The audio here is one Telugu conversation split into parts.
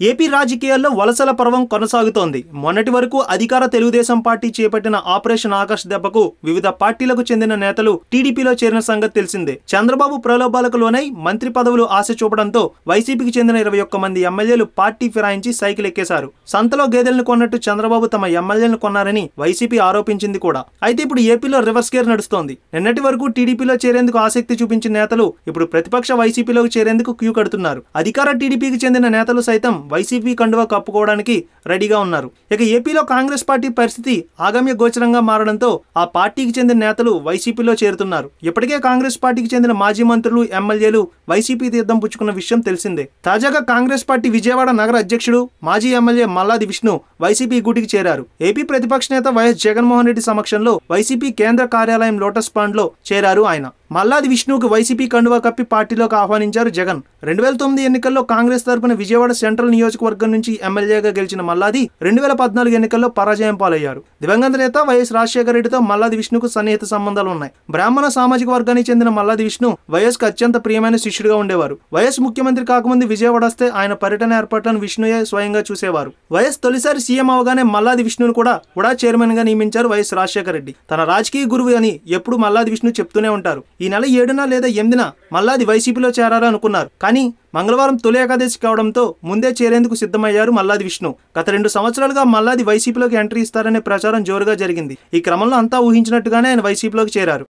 ఏపీ రాజకీయాల్లో వలసల పర్వం కొనసాగుతోంది. మొన్నటి వరకు అధికార తెలుగుదేశం పార్టీ చేపట్టిన ఆపరేషన్ ఆకర్ష్ దెబ్బకు వివిధ పార్టీలకు చెందిన నేతలు టీడీపీలో చేరిన సంగతి తెలిసిందే. చంద్రబాబు ప్రలోభాలకు లోనై మంత్రి పదవులు ఆశ చూపడంతో వైసీపీకి చెందిన ఇరవై ఒక్క మంది ఎమ్మెల్యేలు పార్టీ ఫిరాయించి సైకిల్ ఎక్కేశారు. సంతలో గేదెలను కొన్నట్టు చంద్రబాబు తమ ఎమ్మెల్యేలను కొన్నారని వైసీపీ ఆరోపించింది కూడా. అయితే ఇప్పుడు ఏపీలో రివర్స్ గేర్ నడుస్తోంది. నిన్నటి వరకు టీడీపీలో చేరేందుకు ఆసక్తి చూపించిన నేతలు ఇప్పుడు ప్రతిపక్ష వైసీపీలోకి చేరేందుకు క్యూ కడుతున్నారు. అధికార టీడీపీకి చెందిన నేతలు సైతం వైసీపీ కండువా కప్పుకోవడానికి రెడీగా ఉన్నారు. ఇక ఏపీలో కాంగ్రెస్ పార్టీ పరిస్థితి ఆగమ్య గోచరంగా మారడంతో ఆ పార్టీకి చెందిన నేతలు వైసీపీలో చేరుతున్నారు. ఇప్పటికే కాంగ్రెస్ పార్టీకి చెందిన మాజీ మంత్రులు ఎమ్మెల్యేలు వైసీపీ తీర్థం పుచ్చుకున్న విషయం తెలిసిందే. తాజాగా కాంగ్రెస్ పార్టీ విజయవాడ నగర అధ్యక్షుడు మాజీ ఎమ్మెల్యే మల్లాది విష్ణు వైసీపీ గూటికి చేరారు. ఏపీ ప్రతిపక్ష నేత వైఎస్ జగన్మోహన్ రెడ్డి సమక్షంలో వైసీపీ కేంద్ర కార్యాలయం లోటస్ పాండ్లో చేరారు ఆయన. మల్లాది విష్ణువుకు వైసీపీ కండువా కప్పి పార్టీలోకి ఆహ్వానించారు జగన్. రెండు వేల తొమ్మిది ఎన్నికల్లో కాంగ్రెస్ తరపున విజయవాడ సెంట్రల్ నియోజకవర్గం నుంచి ఎమ్మెల్యేగా గెలిచిన మల్లాది రెండు వేల పద్నాలుగు ఎన్నికల్లో పరాజయం పాలయ్యారు. దివంగత నేత వైఎస్ రాజశేఖర రెడ్డితో మల్లాది విష్ణుకు సన్నిహిత సంబంధాలు ఉన్నాయి. బ్రాహ్మణ సామాజిక వర్గానికి చెందిన మల్లాది విష్ణు వైఎస్కు అత్యంత ప్రియమైన శిష్యుడిగా ఉండేవారు. వైఎస్ ముఖ్యమంత్రి కాకముందు విజయవాడ వస్తే ఆయన పర్యటన ఏర్పాట్లను విష్ణుయే స్వయంగా చూసేవారు. వైఎస్ తొలిసారి సీఎం అవగానే మల్లాది విష్ణును కూడా ఉడా చైర్మన్గా నియమించారు వైఎస్ రాజశేఖర రెడ్డి. తన రాజకీయ గురువు అని ఎప్పుడు మల్లాది విష్ణు చెప్తూనే ఉంటారు. ఈ నెల ఏడున లేదా ఎనిమిదిన మల్లాది వైసీపీలో చేరారు అనుకున్నారు. కానీ మంగళవారం తొలి ఏకాదశి కావడంతో ముందే చేరేందుకు సిద్ధమయ్యారు మల్లాది విష్ణు. గత రెండు సంవత్సరాలుగా మల్లాది వైసీపీలోకి ఎంట్రీ ఇస్తారనే ప్రచారం జోరుగా జరిగింది. ఈ క్రమంలో అంతా ఊహించినట్టుగానే ఆయన వైసీపీలోకి చేరారు.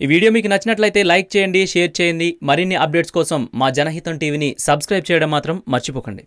ఈ వీడియో మీకు నచ్చినట్లయితే లైక్ చేయండి షేర్ చేయండి. మరిన్ని అప్డేట్స్ కోసం మా జనహితం టీవీని సబ్స్క్రైబ్ చేయడం మాత్రం మర్చిపోకండి.